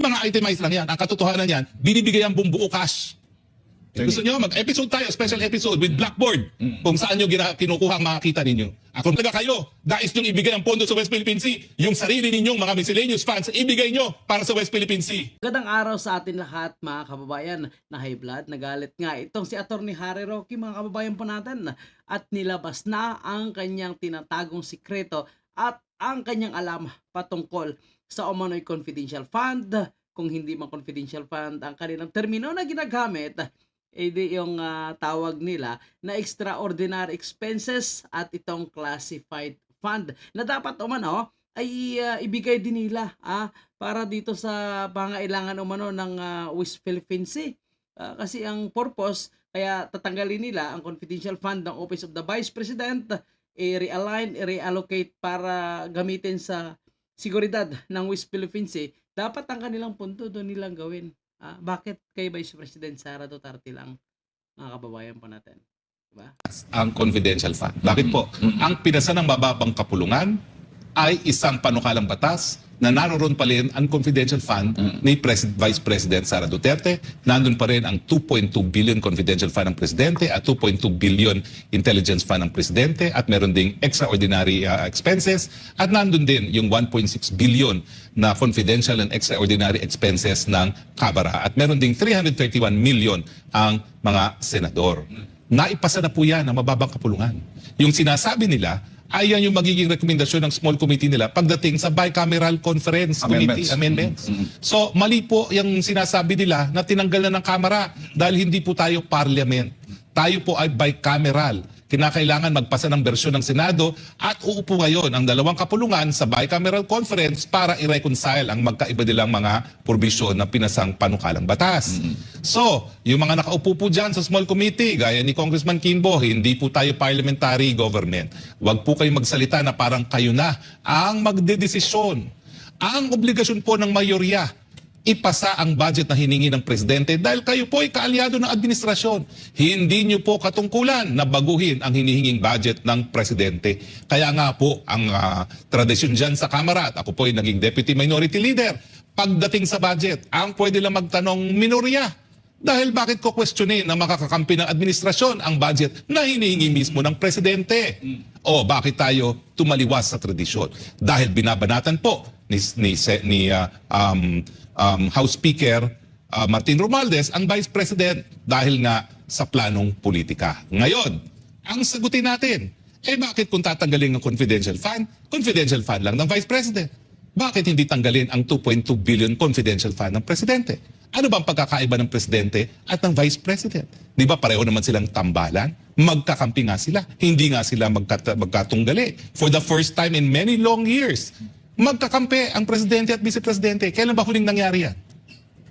Mga itemized lang yan. Ang katotohanan yan, binibigay ang buong buo cash. Gusto nyo, mag-episode tayo, special episode with Blackboard, kung saan nyo gina- kinukuha ang makakita ninyo. Ako talaga kayo, dais nyo ibigay ang pondo sa West Philippine Sea, yung sarili ninyong mga miscellaneous funds, ibigay nyo para sa West Philippine Sea. Magandang araw sa atin lahat mga kababayan na high blood. Nagalit nga itong si Attorney Harry Roque mga kababayan po natin at nilabas na ang kanyang tinatagong sikreto at ang kanyang alam patungkol sa umano'y confidential fund. Kung hindi man confidential fund ang kanilang termino na ginagamit, edi yung ah, tawag nila na extraordinary expenses at itong classified fund na dapat umano ay ah, ibigay din nila ah, para dito sa pangailangan umano ng ah, West Philippine Sea. Ah, kasi ang purpose, kaya tatanggalin nila ang confidential fund ng Office of the Vice President, i-realign, i-reallocate para gamitin sa seguridad ng West Philippine Sea, dapat ang kanilang punto doon nilang gawin. Ah, bakit kay Vice President Sara Duterte lang, mga kababayan po natin? Diba? Ang confidential fund. Bakit po? Ang pinasa ng mababang kapulungan ay isang panukalang batas na naroon pa rin ang confidential fund ni Pres- Vice President Sara Duterte. Nandun pa rin ang 2.2 billion confidential fund ng Presidente at 2.2 billion intelligence fund ng Presidente at meron ding extraordinary uh, expenses at nandun din yung 1.6 billion na confidential and extraordinary expenses ng Kabara at meron ding 331 million ang mga senador. Naipasa na po yan ng mababang kapulungan. Yung sinasabi nila, ay yan yung magiging rekomendasyon ng small committee nila pagdating sa bicameral conference committee Amendments. amendments. So mali po yung sinasabi nila na tinanggal na ng Kamara dahil hindi po tayo parliament. Tayo po ay bicameral. Kinakailangan magpasa ng bersyon ng Senado at uupo ngayon ang dalawang kapulungan sa bicameral conference para i-reconcile ang magkaiba nilang mga provision na pinasang panukalang batas. So, yung mga nakaupo po dyan sa small committee, gaya ni Congressman Kimbo, hindi po tayo parliamentary government. Huwag po kayo magsalita na parang kayo na ang magdedesisyon. Ang obligasyon po ng mayorya, ipasa ang budget na hiningi ng presidente dahil kayo po ay kaalyado ng administrasyon. Hindi nyo po katungkulan na baguhin ang hinihinging budget ng presidente. Kaya nga po ang ah, tradisyon dyan sa Kamara at ako po ay naging deputy minority leader. Pagdating sa budget, ang pwede lang magtanong minorya. Dahil bakit ko questionin na makakakampi ng administrasyon ang budget na hinihingi mismo ng presidente? O bakit tayo tumaliwas sa tradisyon? Dahil binabanatan po ni, ni, ni ah, um, um, House Speaker ah, Martin Romualdez ang Vice President dahil nga sa planong politika. Ngayon, ang sagutin natin, eh bakit kung tatanggalin ang confidential fund, confidential fund lang ng Vice President? Bakit hindi tanggalin ang 2.2 billion confidential fund ng Presidente? Ano ba ang pagkakaiba ng Presidente at ng Vice President? Di ba pareho naman silang tambalan? Magkakampi nga sila. Hindi nga sila magkat- magkatunggali. For the first time in many long years, magkakampi ang Presidente at Vice Presidente. Kailan ba huling nangyari yan?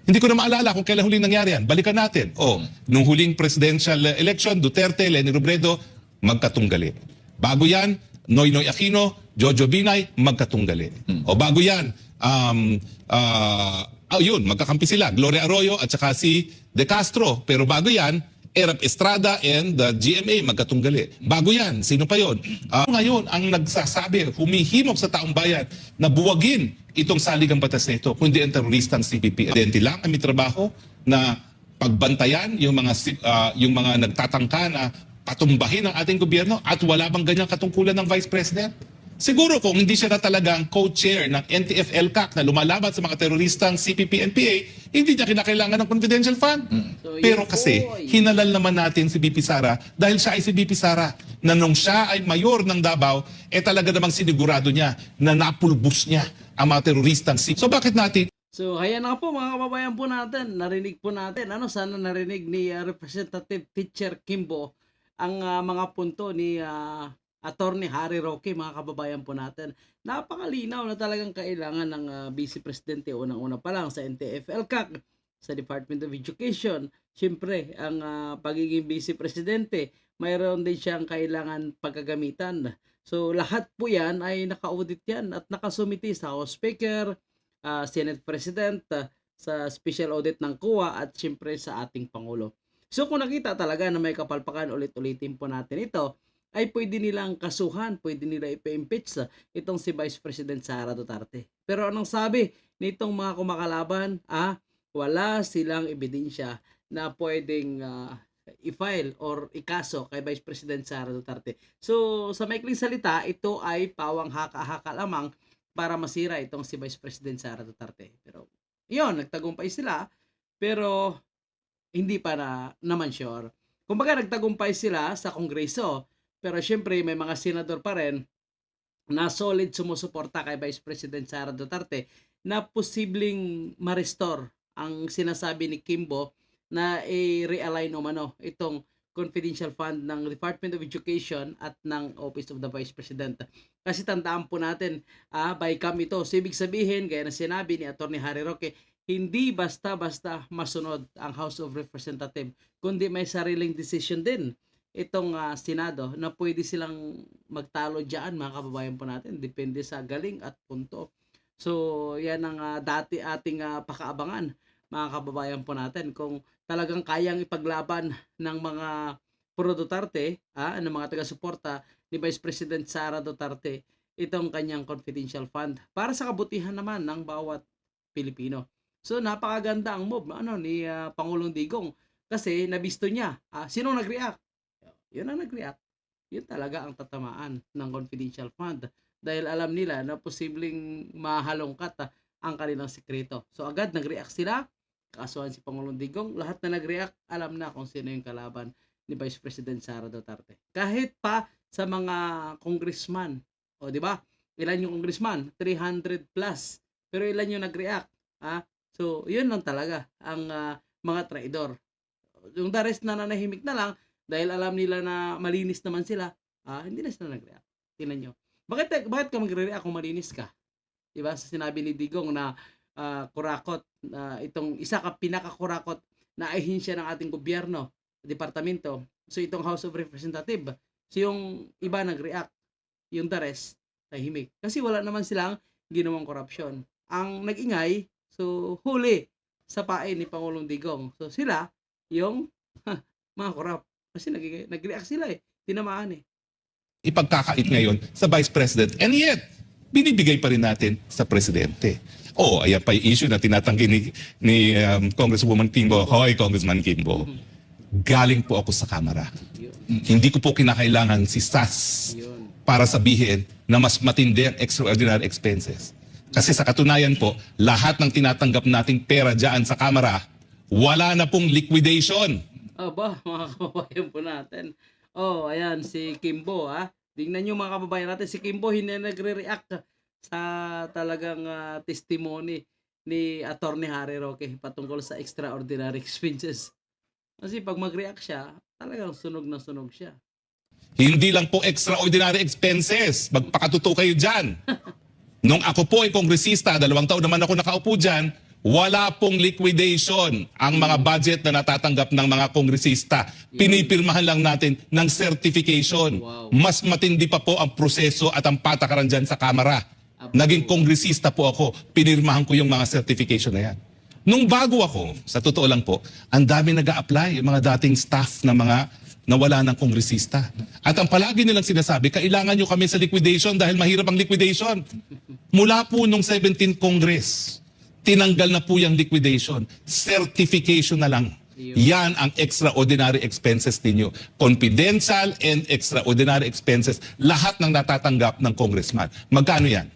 Hindi ko na maalala kung kailan huling nangyari yan. Balikan natin. O, nung huling presidential election, Duterte, Leni Robredo, magkatunggali. Bago yan, Noynoy Aquino, Jojo Binay, magkatunggali. O bago yan, um, ah, oh, yun, magkakampi sila. Gloria Arroyo at saka si De Castro. Pero bago yan, Erap Estrada and the GMA magkatunggali. Bago yan, sino pa yon? Ah, ngayon, ang nagsasabi, humihimok sa taong bayan na buwagin itong saligang batas na ito, kundi ang teroristang CPP. Identity lang kami trabaho na pagbantayan yung mga ah, yung mga nagtatangka na patumbahin ang ating gobyerno at wala bang ganyang katungkulan ng Vice President? Siguro kung hindi siya na talagang co-chair ng NTF-ELCAC na lumalaban sa mga teroristang CPP-NPA, hindi niya kinakailangan ng confidential fund. So, Pero kasi, po ay- hinalal naman natin si BP Sara dahil siya ay si BP Sara na nung siya ay mayor ng Davao, eh talaga namang sinigurado niya na napulbus niya ang mga teroristang CPP. So bakit natin So, ayan na po mga kababayan po natin. Narinig po natin. Ano, sana narinig ni ah, Representative Teacher Kimbo ang ah, mga punto ni ah, Attorney Harry Roque, mga kababayan po natin. Napakalinaw na talagang kailangan ng ah, Vice Presidente unang-una pa lang sa NTF-ELCAC, sa Department of Education. Siyempre, ang ah, pagiging Vice Presidente, mayroon din siyang kailangan pagkagamitan. So, lahat po yan ay naka-audit yan at nakasumiti sa House Speaker, ah, Senate President, ah, sa special audit ng COA at siyempre sa ating Pangulo. So kung nakita talaga na may kapalpakan ulit-ulitin po natin ito, ay pwede nilang kasuhan, pwede nila ipa-impeach itong si Vice President Sara Duterte. Pero anong sabi nitong mga kumakalaban, ah, wala silang ebidensya na pwedeng ah, i-file or ikaso kay Vice President Sara Duterte. So, sa maikling salita, ito ay pawang haka-haka lamang para masira itong si Vice President Sara Duterte. Pero, yun, nagtagumpay sila, pero hindi pa na naman sure. Kumbaga, nagtagumpay sila sa Kongreso, pero syempre may mga senador pa rin na solid sumusuporta kay Vice President Sara Duterte na posibleng ma-restore ang sinasabi ni Kimbo na i-realign umano itong confidential fund ng Department of Education at ng Office of the Vice President. Kasi tandaan po natin, ah, by cam ito. So, ibig sabihin, gaya na sinabi ni Atty. Harry Roque, hindi basta-basta masunod ang House of Representatives, kundi may sariling decision din itong ah, Senado na pwede silang magtalo diyan mga kababayan po natin depende sa galing at punto. So yan ang ah, dati ating ah, pakaabangan mga kababayan po natin kung talagang kayang ipaglaban ng mga pro Duterte, ah, ng mga taga-suporta ni Vice President Sara Duterte itong kanyang confidential fund para sa kabutihan naman ng bawat Pilipino. So napakaganda ang move ano ni ah, Pangulong Digong kasi nabisto niya. Ah, sino nag-react? Yun ang nag-react. Yun talaga ang tatamaan ng confidential fund dahil alam nila na posibleng mahalongkat ah, ang kanilang sekreto. So agad nag-react sila, kasuhan si Pangulong Digong, lahat na nag-react, alam na kung sino yung kalaban ni Vice President Sara Duterte. Kahit pa sa mga congressman, o di ba? Ilan yung congressman? 300 plus. Pero ilan yung nag-react? Ha? So, yun lang talaga ang ah, mga traidor. Yung the rest na nanahimik na lang dahil alam nila na malinis naman sila, ah, hindi na sila nag-react. Tingnan nyo. Bakit, bakit ka magre-react kung malinis ka? Diba? Sa sinabi ni Digong na ah, kurakot, na itong isa ka pinakakurakot na ahinsya ng ating gobyerno, departamento. So itong House of Representative, so yung iba nag-react, yung the rest, tahimik. Kasi wala naman silang ginawang korupsyon. Ang nag-ingay, so huli sa pain ni Pangulong Digong. So sila, yung mga korap. Kasi nag- nag-react sila eh. Tinamaan eh. ipagkakait ngayon sa Vice President. And yet, binibigay pa rin natin sa Presidente. Oo, ayan pa yung issue na tinatanggi ni, ni um, Congresswoman Kimbo. Hoy, Congressman Kimbo. Galing po ako sa Kamara. Yun. Hindi ko po kinakailangan si SAS Yun. para sabihin na mas matindi ang extraordinary expenses. Kasi sa katunayan po, lahat ng tinatanggap nating pera dyan sa Kamara, wala na pong liquidation. Aba, mga kababayan po natin. Oh, ayan, si Kimbo, ha? Tingnan nyo mga kababayan natin, si Kimbo hindi nagre-react sa talagang ah, testimony ni Attorney Harry Roque patungkol sa extraordinary expenses. Kasi pag mag-react siya, talagang sunog na sunog siya. Hindi lang po extraordinary expenses. Magpakatuto kayo dyan. Nung ako po ay kongresista, dalawang taon naman ako nakaupo dyan, wala pong liquidation ang mga budget na natatanggap ng mga kongresista. Pinipirmahan lang natin ng certification. Mas matindi pa po ang proseso at ang patakaran dyan sa Kamara. Naging kongresista po ako, pinirmahan ko yung mga certification na yan. Nung bago ako, sa totoo lang po, ang dami nag apply yung mga dating staff na mga nawala ng kongresista. At ang palagi nilang sinasabi, kailangan nyo kami sa liquidation dahil mahirap ang liquidation. Mula po nung 17th Congress, tinanggal na po yung liquidation. Certification na lang. Yan ang extraordinary expenses ninyo. Confidential and extraordinary expenses, lahat ng natatanggap ng congressman. Magkano yan?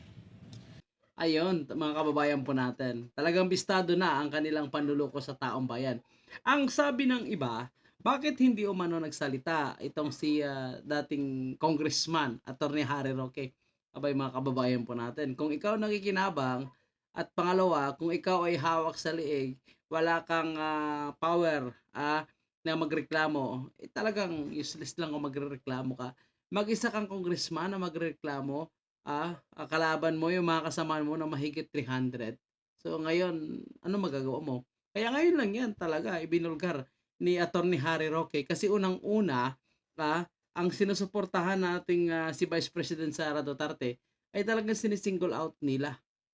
Ayun, mga kababayan po natin. Talagang bistado na ang kanilang panluloko sa taong bayan. Ang sabi ng iba, bakit hindi umano nagsalita itong si ah, dating congressman, Attorney Harry Roque? Abay mga kababayan po natin. Kung ikaw nakikinabang at pangalawa, kung ikaw ay hawak sa liig, wala kang ah, power ah, na magreklamo, eh, talagang useless lang kung magreklamo ka. Mag-isa kang congressman na magreklamo, ah, ah, kalaban mo yung mga kasama mo na mahigit 300. So ngayon, ano magagawa mo? Kaya ngayon lang yan talaga ibinulgar ni Attorney Harry Roque kasi unang-una ah, ang sinusuportahan nating ah, si Vice President Sara Duterte ay talagang sinisingle out nila.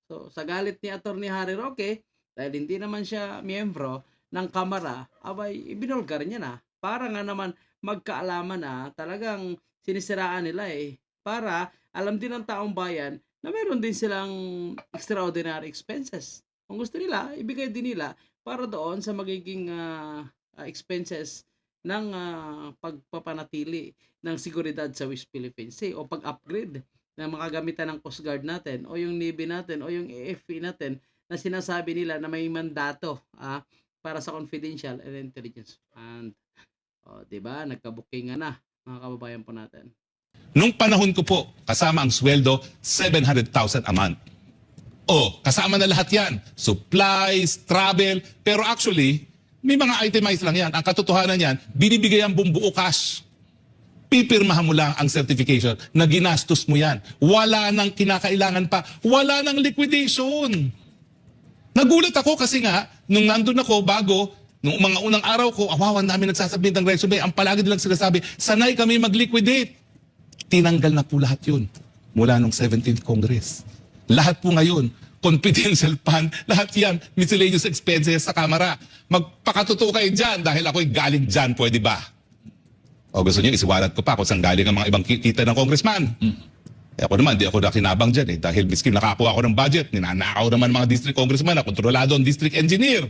So sa galit ni Attorney Harry Roque dahil hindi naman siya miyembro ng Kamara, abay ibinulgar niya na. Para nga naman magkaalaman na talagang sinisiraan nila eh. Para alam din ng taong bayan na meron din silang extraordinary expenses. Kung gusto nila, ibigay din nila para doon sa magiging ah, expenses ng ah, pagpapanatili ng seguridad sa West Philippine Sea o pag-upgrade ng mga gamitan ng Coast Guard natin o yung Navy natin o yung AFP natin na sinasabi nila na may mandato ah, para sa confidential and intelligence fund. O, 'di ba? Nagka-booking na mga kababayan po natin. Nung panahon ko po, kasama ang sweldo, 700,000 a month. O, kasama na lahat yan. Supplies, travel. Pero actually, may mga itemized lang yan. Ang katotohanan yan, binibigay ang bumbuo cash. Pipirmahan mo lang ang certification na ginastos mo yan. Wala nang kinakailangan pa. Wala nang liquidation. Nagulat ako kasi nga, nung nandun ako bago, nung mga unang araw ko, awawan namin nagsasabit ng resume, ang palagi nilang sinasabi, sanay kami mag-liquidate. Tinanggal na po lahat yun mula nung 17th Congress. Lahat po ngayon, confidential fund, lahat yan, miscellaneous expenses sa Kamara. Magpakatuto kayo dyan dahil ako'y galing dyan, pwede ba? O gusto niyo, isiwalat ko pa kung saan galing ang mga ibang ki- kita ng congressman. Eh ako naman, di ako nakinabang dyan eh. Dahil miskin nakakuha ako ng budget, ninanakaw naman mga district congressman na kontrolado ang district engineer.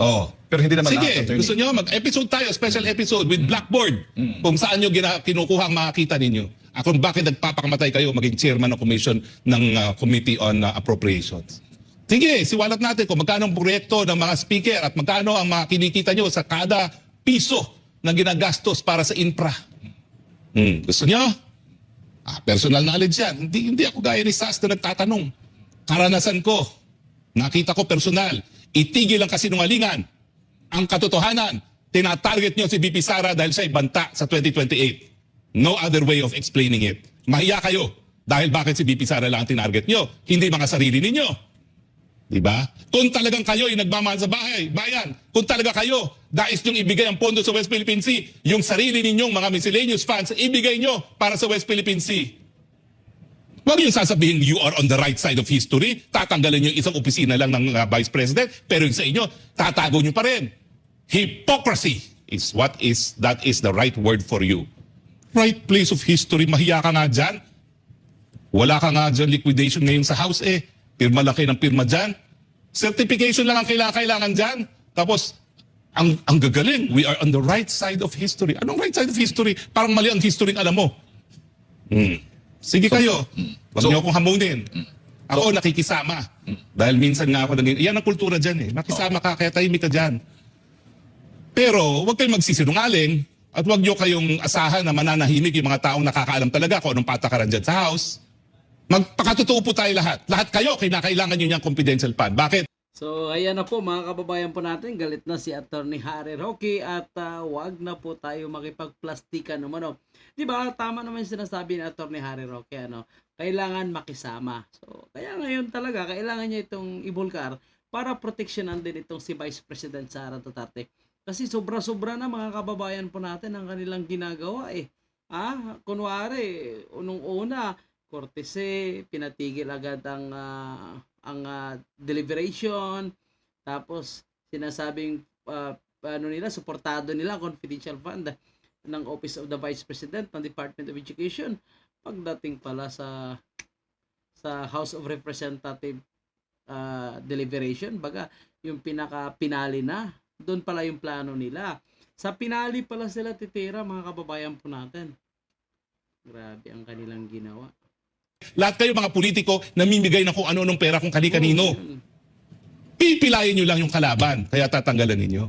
Oh. Pero hindi naman Sige, lahat, attorney. gusto nyo mag-episode tayo, special episode with Blackboard. Kung saan nyo gina- kinukuha ang makakita ninyo. At kung bakit nagpapakamatay kayo maging chairman ng commission ng uh, Committee on uh, Appropriations. Sige, siwalat natin kung magkano ang proyekto ng mga speaker at magkano ang mga kinikita nyo sa kada piso na ginagastos para sa infra. Hmm, gusto nyo? Ah, personal knowledge yan. Hindi, hindi ako gaya ni Sas na nagtatanong. Karanasan ko. Nakita ko personal. Itigil ang kasinungalingan. Ang katotohanan, tinatarget nyo si BP Sara dahil siya banta sa 2028. No other way of explaining it. Mahiya kayo. Dahil bakit si BP Sara lang ang tinarget nyo? Hindi mga sarili ninyo. Di ba? Kung talagang kayo ay nagmamahal sa bahay, bayan, kung talaga kayo, dais nyong ibigay ang pondo sa West Philippine Sea, yung sarili ninyong mga miscellaneous funds, ibigay nyo para sa West Philippine Sea. Huwag yung sasabihin you are on the right side of history, tatanggalin yung isang opisina lang ng uh, Vice President, pero yung sa inyo, tatago nyo pa rin. Hypocrisy is what is, that is the right word for you. Right place of history, mahiya ka nga dyan. Wala ka nga dyan liquidation ngayon sa house eh. Pirma kayo ng pirma dyan. Certification lang ang kailangan, dyan. Tapos, ang, ang gagaling, we are on the right side of history. Anong right side of history? Parang mali ang history alam mo. Hmm. Sige kayo. Huwag So- niyo akong hamunin. Ako nakikisama. Dahil minsan nga ako naging, yan ang kultura dyan eh. Makisama ka, kaya ka dyan. Pero huwag kayong magsisinungaling at huwag niyo kayong asahan na mananahimik yung mga taong nakakaalam talaga kung anong patakaran dyan sa house. Magpakatotoo po tayo lahat. Lahat kayo, kinakailangan nyo niyang confidential fund. Bakit? So, ayan na po mga kababayan po natin. Galit na si Attorney Harry Roque at ah, wag na po tayo makipagplastikan naman. No? Di ba? Tama naman yung sinasabi ni Attorney Harry Roque. Ano? Kailangan makisama. So, kaya ngayon talaga, kailangan niya itong ibulkar para proteksyonan din itong si Vice President Sara Duterte. Kasi sobra-sobra na mga kababayan po natin ang kanilang ginagawa eh. Ah, kunwari, unong una, Cortese, pinatigil agad ang ah, ang ah, deliberation. Tapos sinasabing ah, ano nila, suportado nila confidential fund ng Office of the Vice President ng Department of Education. Pagdating pala sa sa House of Representative ah, deliberation, baga yung pinaka pinali na, doon pala yung plano nila. Sa pinali pala sila titira mga kababayan po natin. Grabe ang kanilang ginawa. Lahat kayo mga politiko namimigay ng kung ano ng pera kung kani-kanino. Pipilayin nyo lang yung kalaban, kaya tatanggalan ninyo.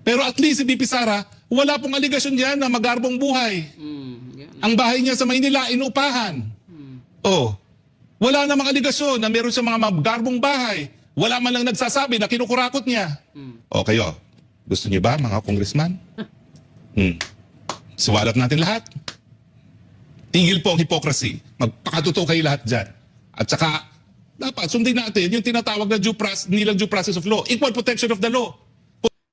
Pero at least si BP Sara, wala pong aligasyon diyan na magarbong buhay. Mm, yan. Ang bahay niya sa Maynila, inuupahan. Mm. Oh, wala namang aligasyon na meron sa mga magarbong bahay. Wala man lang nagsasabi na kinukurakot niya. Mm. O kayo, gusto niyo ba mga congressman? Hmm. Suwalat natin lahat. Tigil po ang hypocrisy. Magpakatotoo kayo lahat dyan. At saka, dapat sundin natin yung tinatawag na due process, nilang due process of law. Equal protection of the law.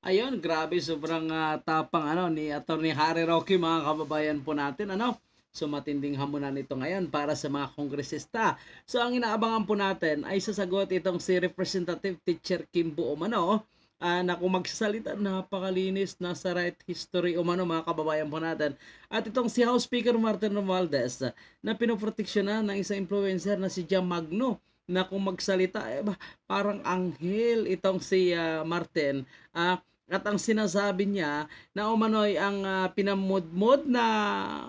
Ayun, grabe sobrang ah, tapang ano ni Attorney Harry Roque mga kababayan po natin ano. So matinding hamunan ito ngayon para sa mga kongresista. So ang inaabangan po natin ay sasagot itong si Representative Teacher Kim Buomano ah, na kung magsasalita, napakalinis, nasa right history o mano mga kababayan po natin. At itong si House Speaker Martin Romualdez na pinoproteksyonan ng isang influencer na si Jam Magno na kung magsalita, eh, parang anghel itong si ah, Martin. Ah, at ang sinasabi niya na umano'y ang ah, pinamudmod na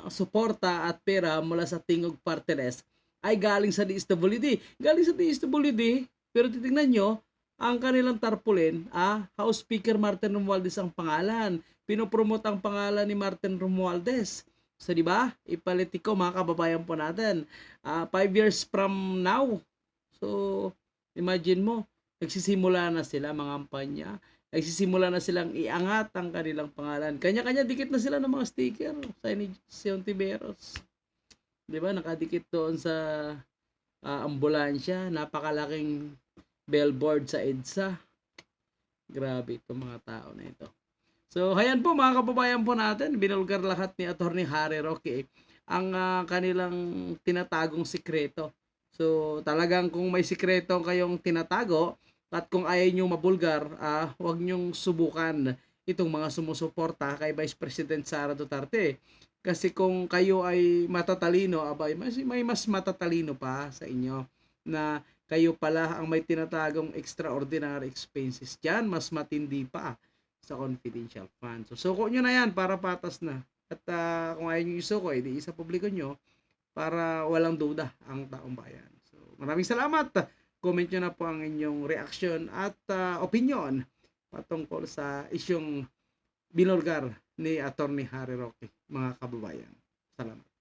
suporta at pera mula sa Tingog Parteles ay galing sa DSWD. Galing sa DSWD, pero titingnan nyo, ang kanilang tarpaulin, ah, House Speaker Martin Romualdez ang pangalan. Pinopromote ang pangalan ni Martin Romualdez. So, di ba? Ipolitiko, mga kababayan po natin. Ah, five years from now. So, imagine mo, nagsisimula na sila mga kampanya. Nagsisimula na silang iangat ang kanilang pangalan. Kanya-kanya dikit na sila ng mga sticker. Signage si Ontiveros. Di ba? Nakadikit doon sa ah, ambulansya. Napakalaking billboard sa EDSA. Grabe itong mga tao na ito. So, hayan po mga kababayan po natin. Binulgar lahat ni Attorney Harry Roque ang ah, kanilang tinatagong sikreto. So, talagang kung may sikreto kayong tinatago at kung ayaw nyo mabulgar, ah, huwag nyong subukan itong mga sumusuporta kay Vice President Sara Duterte. Kasi kung kayo ay matatalino, abay, mas, may mas matatalino pa sa inyo na kayo pala ang may tinatagong extraordinary expenses dyan, mas matindi pa sa confidential fund. So, suko nyo na yan para patas na. At ah, kung ayaw nyo isuko, edi isa publiko nyo para walang duda ang taong bayan. So, maraming salamat. Comment nyo na po ang inyong reaction at ah, opinion patungkol sa isyong binulgar ni Attorney Harry Roque, mga kababayan. Salamat.